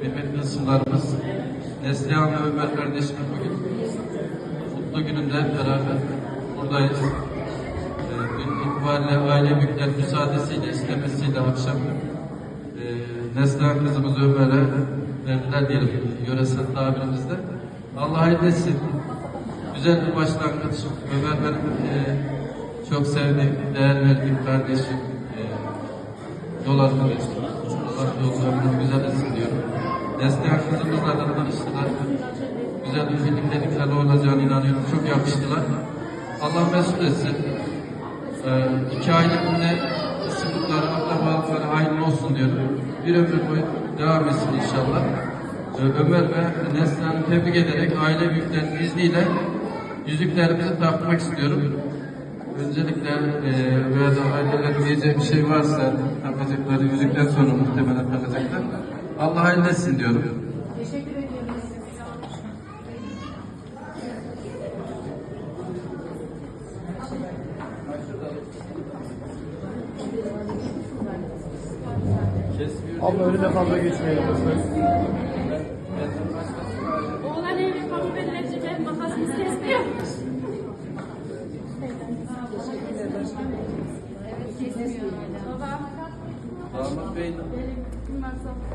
kıymetli ısımlarımız, Neslihan ve Ömer kardeşimin bugün mutlu gününde beraber buradayız. Ee, dün itibariyle aile büyükler müsaadesiyle, istemesiyle akşam e, Neslihan kızımız Ömer'e verdiler diyelim yöresel tabirimizde. Allah hayırlı. Güzel bir başlangıç. Ömer benim e, çok sevdiğim, değer verdiğim kardeşim. E, yol arkadaşım. Allah yollarını güzel etsin diyorum. Neslihan kızımızla da tanıştılar. Güzel bir birliktelikleri olacağına inanıyorum. Çok yakıştılar. Allah mesut etsin. Ee, iki ailenin de ısınlıkları, akrabalıkları hayırlı olsun diyorum. Bir ömür boyu devam etsin inşallah. Ee, Ömer ve Neslihan'ı tebrik ederek aile büyüklerinin izniyle yüzüklerimizi takmak istiyorum. Öncelikle e, veya da ailelerin diyeceği bir şey varsa takacakları yüzükten sonra muhtemelen. Allah hayırlı etsin diyorum. Teşekkür ediyoruz. Abla önüne fazla geçmeyelim. Oğlan evli kabul edilecek makasını kesmiyor. Baba. Damat Bey Bilmem